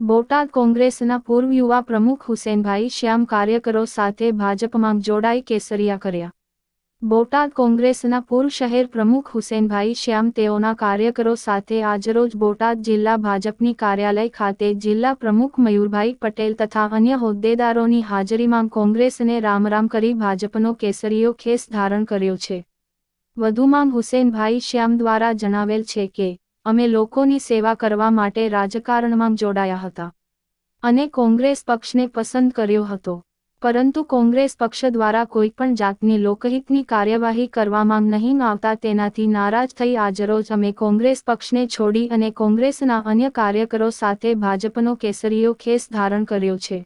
બોટાદ કોંગ્રેસના પૂર્વ યુવા પ્રમુખ હુસેનભાઈ શ્યામ કાર્યકરો સાથે ભાજપમાં જોડાઈ કેસરિયા કર્યા. બોટાદ કોંગ્રેસના પૂર્વ શહેર પ્રમુખ હુસેનભાઈ શ્યામ તેઓના કાર્યકરો સાથે આજરોજ બોટાદ જિલ્લા ભાજપની કાર્યાલય ખાતે જિલ્લા પ્રમુખ મયુરભાઈ પટેલ તથા અન્ય હોદ્દેદારોની હાજરીમાં કોંગ્રેસને રામરામ કરી ભાજપનો કેસરીયો ખેસ ધારણ કર્યો છે. વધુમાં હુસેનભાઈ શ્યામ દ્વારા જણાવેલ છે કે અમે લોકોની સેવા કરવા માટે રાજકારણમાં જોડાયા હતા. અને કોંગ્રેસ પક્ષને પસંદ કર્યો હતો. પરંતુ કોંગ્રેસ પક્ષ દ્વારા કોઈપણ જાતની લોકહિતની કાર્યવાહી કરવામાં નહીં આવતા તેનાથી નારાજ થઈ આજરોજ અમે કોંગ્રેસ પક્ષને છોડી અને કોંગ્રેસના અન્ય કાર્યકરો સાથે ભાજપનો કેસરીયો ખેસ ધારણ કર્યો છે.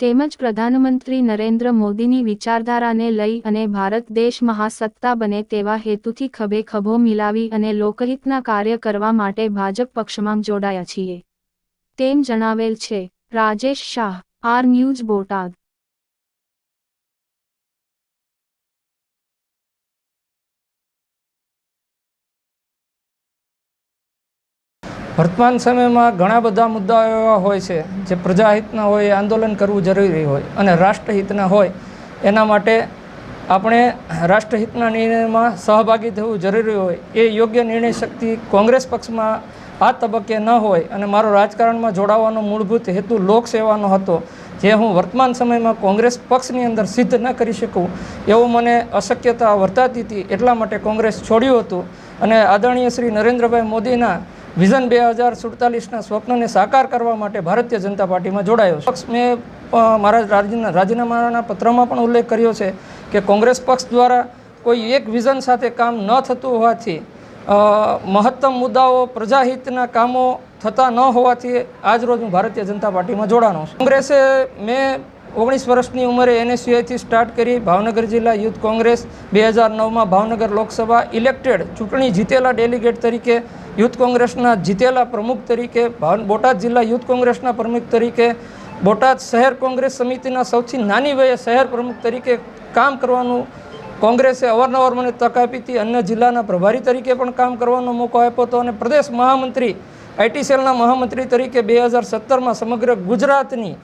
તેમજ પ્રધાનમંત્રી નરેન્દ્ર મોદીની વિચારધારાને લઈ અને ભારત દેશ મહાસત્તા બને તેવા હેતુથી ખભે ખભો મિલાવી અને લોકહિતના કાર્ય કરવા માટે ભાજપ પક્ષમાં જોડાયા છીએ. તેમ જણાવેલ છે, રાજેશ શાહ, આર ન્યૂઝ બોટાદ. વર્તમાન સમયમાં ઘણા બધા મુદ્દાઓ એવા હોય છે જે પ્રજાહિતના હોય આંદોલન કરવું જરૂરી હોય અને રાષ્ટ્રહિતના હોય, એના માટે આપણે રાષ્ટ્રહિતના નિર્ણયમાં સહભાગી થવું જરૂરી હોય. એ યોગ્ય નિર્ણય શક્તિ કોંગ્રેસ પક્ષમાં આ તબક્કે ન હોય અને મારો રાજકારણમાં જોડાવાનો મૂળભૂત હેતુ લોકસેવાનો હતો, જે હું વર્તમાન સમયમાં કોંગ્રેસ પક્ષની અંદર સિદ્ધ ન કરી શકું એવું મને અશક્યતા વર્તાતી હતી. એટલા માટે કોંગ્રેસ છોડ્યું હતું અને આદરણીય શ્રી નરેન્દ્રભાઈ મોદીના વિઝન બે હજાર સુડતાલીસના સ્વપ્નને સાકાર કરવા માટે ભારતીય જનતા પાર્ટીમાં જોડાયો પક્ષ મેં મારા રાજીના, રાજીનામાના પત્રમાં પણ ઉલ્લેખ કર્યો છે કે કોંગ્રેસ પક્ષ દ્વારા કોઈ એક વિઝન સાથે કામ ન થતું હોવાથી મહત્તમ મુદ્દાઓ પ્રજાહિતના કામો થતા ન હોવાથી આજ રોજ હું ભારતીય જનતા પાર્ટીમાં જોડાણો કોંગ્રેસે મેં ઓગણીસ વર્ષની ઉંમરે એનએસયુઆઈથી સ્ટાર્ટ કરી ભાવનગર જિલ્લા યુથ કોંગ્રેસ, બે હજાર નવમાં ભાવનગર લોકસભા ઇલેક્ટેડ ચૂંટણી જીતેલા ડેલિગેટ તરીકે, યુથ કોંગ્રેસના જીતેલા પ્રમુખ તરીકે બોટાદ જિલ્લા યુથ કોંગ્રેસના પ્રમુખ તરીકે, બોટાદ શહેર કોંગ્રેસ સમિતિના સૌથી નાની વયે શહેર પ્રમુખ તરીકે કામ કરવાનું કોંગ્રેસે અવારનવાર મને તક આપી હતી. અન્ય જિલ્લાના પ્રભારી તરીકે પણ કામ કરવાનો મોકો આપ્યો હતો અને પ્રદેશ મહામંત્રી આઈટી સેલના મહામંત્રી તરીકે બે હજાર સત્તરમાં સમગ્ર ગુજરાતની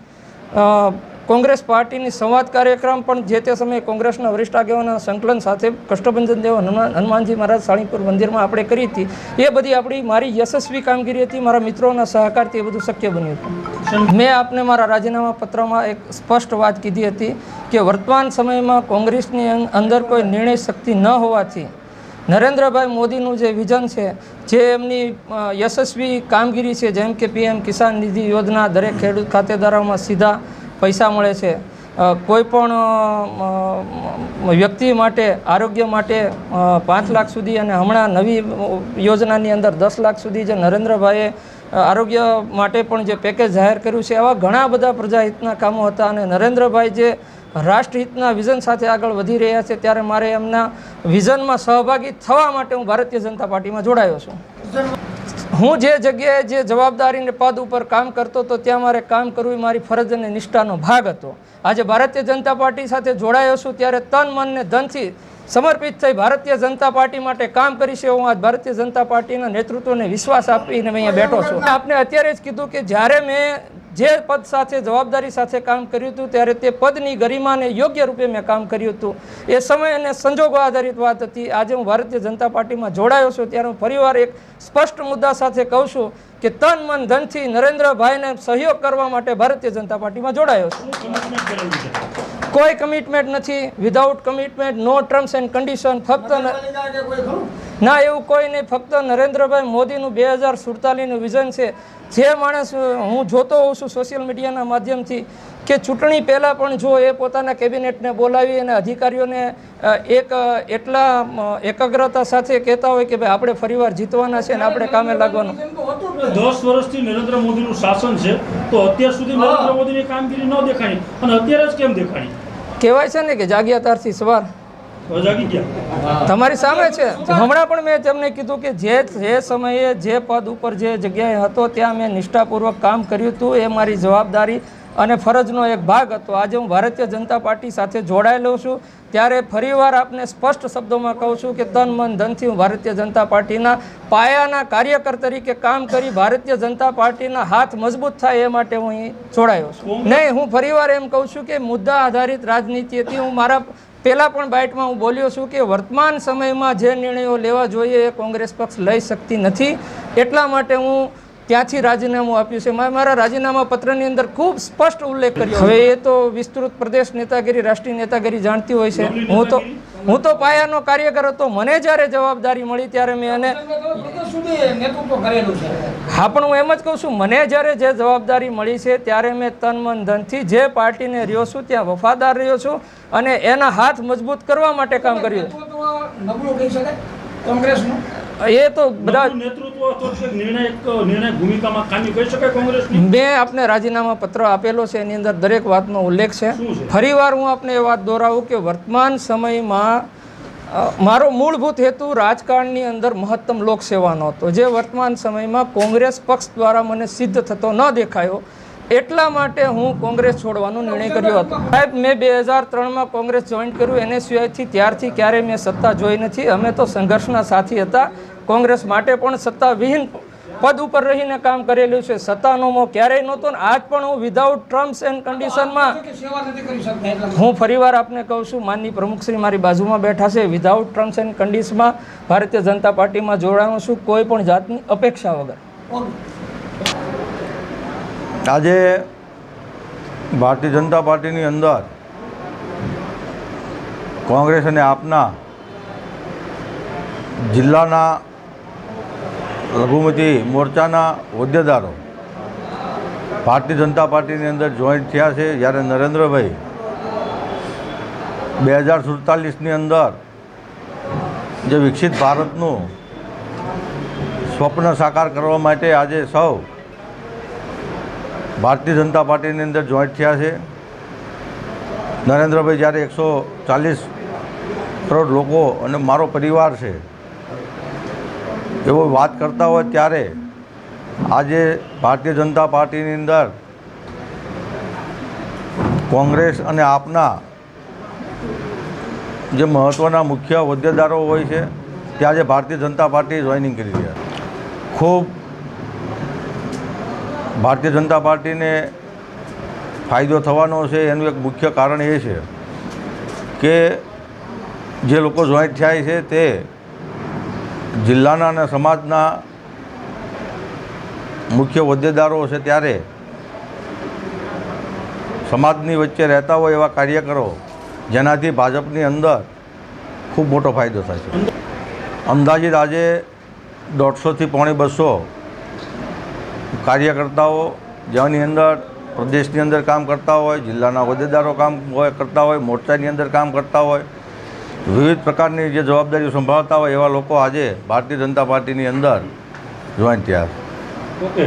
કોંગ્રેસ પાર્ટીની સંવાદ કાર્યક્રમ પણ જે તે સમયે કોંગ્રેસના વરિષ્ઠ આગેવાના સંકલન સાથે કષ્ટભંજન દેવ હનુમાન હનુમાનજી મહારાજ સાણીપુર મંદિરમાં આપણે કરી હતી. એ બધી આપણી મારી યશસ્વી કામગીરી હતી, મારા મિત્રોના સહકારથી એ બધું શક્ય બન્યું હતું. મેં આપને મારા રાજીનામા પત્રમાં એક સ્પષ્ટ વાત કીધી હતી કે વર્તમાન સમયમાં કોંગ્રેસની અંદર કોઈ નિર્ણય શક્તિ ન હોવાથી નરેન્દ્રભાઈ મોદીનું જે વિઝન છે, જે એમની યશસ્વી કામગીરી છે, જેમ કે પીએમ કિસાન નિધિ યોજના દરેક ખેડૂત ખાતેદારોમાં સીધા પૈસા મળે છે. કોઈપણ વ્યક્તિ માટે, આરોગ્ય માટે પાંચ લાખ સુધી અને હમણાં નવી યોજનાની અંદર દસ લાખ સુધી જે નરેન્દ્રભાઈએ આરોગ્ય માટે પણ જે પેકેજ જાહેર કર્યું છે એવા ઘણા બધા પ્રજાહિતના કામો હતા અને નરેન્દ્રભાઈ જે રાષ્ટ્રહિતના વિઝન સાથે આગળ વધી રહ્યા છે, ત્યારે મારે એમના વિઝનમાં સહભાગી થવા માટે હું ભારતીય જનતા પાર્ટીમાં જોડાયો છું. હું જે જગ્યાએ જે જવાબદારીને પદ ઉપર કામ કરતો હતો, ત્યાં મારે કામ કરવું મારી ફરજ અને નિષ્ઠાનો ભાગ હતો. આજે ભારતીય જનતા પાર્ટી સાથે જોડાયો છું, ત્યારે તન મનને ધનથી સમર્પિત થઈ ભારતીય જનતા પાર્ટી માટે કામ કરીશ એવું આજ ભારતીય જનતા પાર્ટીના નેતૃત્વને વિશ્વાસ આપીને મેં અહીંયા બેઠો છું. આપને અત્યારે જ કીધું કે જ્યારે મેં જે પદ સાથે, જવાબદારી સાથે કામ કર્યું હતું, ત્યારે તે પદની ગરિમાને યોગ્ય રૂપે મેં કામ કર્યું હતું. એ સમય અને સંજોગો આધારિત વાત હતી. આજે હું ભારતીય જનતા પાર્ટીમાં જોડાયો છું. ત્યારે હું ફરીવાર એક સ્પષ્ટ મુદ્દા સાથે કહું છું. કે તન મન ધનથી નરેન્દ્રભાઈને સહયોગ કરવા માટે ભારતીય જનતા પાર્ટીમાં જોડાયો છું. કોઈ કમિટમેન્ટ નથી. Without commitment no terms and condition ફક્ત ન- એવું કોઈ નહીં. ફક્ત નરેન્દ્રભાઈ મોદીનું બે હજાર સુડતાલીસનું વિઝન છે. જે માણસ હું જોતો હોઉં છું સોશિયલ મીડિયાના માધ્યમથી કે ચૂંટણી પહેલાં પણ જો એ પોતાના કેબિનેટને બોલાવી અને અધિકારીઓને એક એટલા એકાગ્રતા સાથે કહેતા હોય કે ભાઈ આપણે ફરીવાર જીતવાના છે અને આપણે કામે લાગવાનું. દસ વર્ષથી નરેન્દ્ર મોદીનું શાસન છે તો અત્યાર સુધી નરેન્દ્ર મોદીની કામગીરી ન દેખાણી. અને અત્યારે જ કેમ દેખાણી? કહેવાય છે ને કે જાગ્યા તારથી સવાર. તમારી સામે છે. હમણાં પણ મેં તેમને કીધું કે જે જે સમયે જે પદ ઉપર જે જગ્યાએ હતો ત્યાં મેં નિષ્ઠાપૂર્વક કામ કર્યું હતું એ મારી જવાબદારી અને ફરજનો એક ભાગ હતો. આજે હું ભારતીય જનતા પાર્ટી સાથે જોડાયેલો છું. ત્યારે ફરીવાર આપને સ્પષ્ટ શબ્દોમાં કહું છું કે તન મન ધનથી હું ભારતીય જનતા પાર્ટીના પાયાના કાર્યકર તરીકે કામ કરી ભારતીય જનતા પાર્ટીના હાથ મજબૂત થાય એ માટે હું અહીં જોડાયો છું. નહીં હું ફરીવાર એમ કહું છું કે મુદ્દા આધારિત રાજનીતિથી હું મારા પહેલાં પણ બાઇટમાં હું બોલ્યો છું કે વર્તમાન સમયમાં જે નિર્ણયો લેવા જોઈએ એ કોંગ્રેસ પક્ષ લઈ શકતી નથી. એટલા માટે હું ત્યાંથી રાજીનામું આપ્યું છે. મેં મારા રાજીનામા પત્રની અંદર ખૂબ સ્પષ્ટ ઉલ્લેખ કર્યો હવે એ તો વિસ્તૃત પ્રદેશ નેતાગીરી, રાષ્ટ્રીય નેતાગીરી જાણતી હોય છે. હું તો હું તો પાયાનો કાર્યકર હતો. મને જ્યારે જવાબદારી મળી ત્યારે મેં એને હા પણ હું એમ જ કહું છું મને જ્યારે જે જવાબદારી મળી છે ત્યારે મેં તન મન ધનથી જે પાર્ટીને રહ્યો છું ત્યાં વફાદાર રહ્યો છું અને એના હાથ મજબૂત કરવા માટે કામ કર્યું. નબળું કહી શકાય? કોંગ્રેસનું? એ તો બધા મેં આપને રાજીનામા પત્ર આપેલો છે એની અંદર દરેક વાતનો ઉલ્લેખ છે? ફરીવાર હું આપને એ વાત દોહરાવું કે વર્તમાન સમયમાં મારો મૂળભૂત હેતુ રાજકારણની અંદર મહત્તમ લોકસેવાનો હતો. જે વર્તમાન સમયમાં કોંગ્રેસ પક્ષ દ્વારા મને સિદ્ધ થતો ન દેખાયો, એટલા માટે હું કોંગ્રેસ છોડવાનો નિર્ણય કર્યો હતો. સાહેબ, મેં બે હજાર ત્રણમાં કોંગ્રેસ જોઈન કર્યું એને સિવાયથી ત્યારથી ક્યારેય મેં સત્તા જોઈ નથી. અમે તો સંઘર્ષના સાથી હતા. કોંગ્રેસ માટે પણ સત્તા વિહીન પદ ઉપર રહીને કામ કરેલું છે. સત્તાનો મો ક્યારેય નહોતો ને આજ પણ હું વિધાઉટ ટર્મ્સ એન્ડ કન્ડિશનમાં. હું ફરીવાર આપને કહું છું માનની પ્રમુખશ્રી મારી બાજુમાં બેઠા છે. વિધાઉટ ટર્મ્સ એન્ડ કન્ડિશનમાં ભારતીય જનતા પાર્ટીમાં જોડાણું છું કોઈ પણ જાતની અપેક્ષા વગર. આજે ભારતીય જનતા પાર્ટીની અંદર કોંગ્રેસ અને આપના જિલ્લાના લઘુમતી મોરચાના હોદ્દેદારો ભારતીય જનતા પાર્ટીની અંદર જોઈન્ટ થયા છે જ્યારે નરેન્દ્રભાઈ બે હજાર સુડતાલીસની અંદર જે વિકસિત ભારતનું સ્વપ્ન સાકાર કરવા માટે આજે સૌ ભારતીય જનતા પાર્ટીની અંદર જોઈન્ટ થયા છે. નરેન્દ્રભાઈ જ્યારે એકસો ચાલીસ કરોડ લોકો અને મારો પરિવાર છે એવો વાત કરતા હોય ત્યારે આજે ભારતીય જનતા પાર્ટીની અંદર કોંગ્રેસ અને આપના જે મહત્ત્વના મુખ્ય હોદ્દેદારો હોય છે, તે આજે ભારતીય જનતા પાર્ટી જોઈનિંગ કરી રહ્યા. ખૂબ ભારતીય જનતા પાર્ટીને ફાયદો થવાનો છે, એનું એક મુખ્ય કારણ એ છે કે જે લોકો જોઈન્ટ થાય છે તે જિલ્લાના અને સમાજના મુખ્ય હોદ્દેદારો છે ત્યારે સમાજની વચ્ચે રહેતા હોય એવા કાર્યકરો જેનાથી ભાજપની અંદર ખૂબ મોટો ફાયદો થાય છે. અંદાજિત આજે દોઢસોથી પોણે બસો કાર્યકર્તાઓ જેની અંદર પ્રદેશની અંદર કામ કરતા હોય, જિલ્લાના હોદ્દેદારો કામ કરતા હોય, મોરચાની અંદર કામ કરતા હોય વિવિધ પ્રકારની જે જવાબદારીઓ સંભાળતા હોય એવા લોકો આજે ભારતીય જનતા પાર્ટીની અંદર જોઈન થયા. ઓકે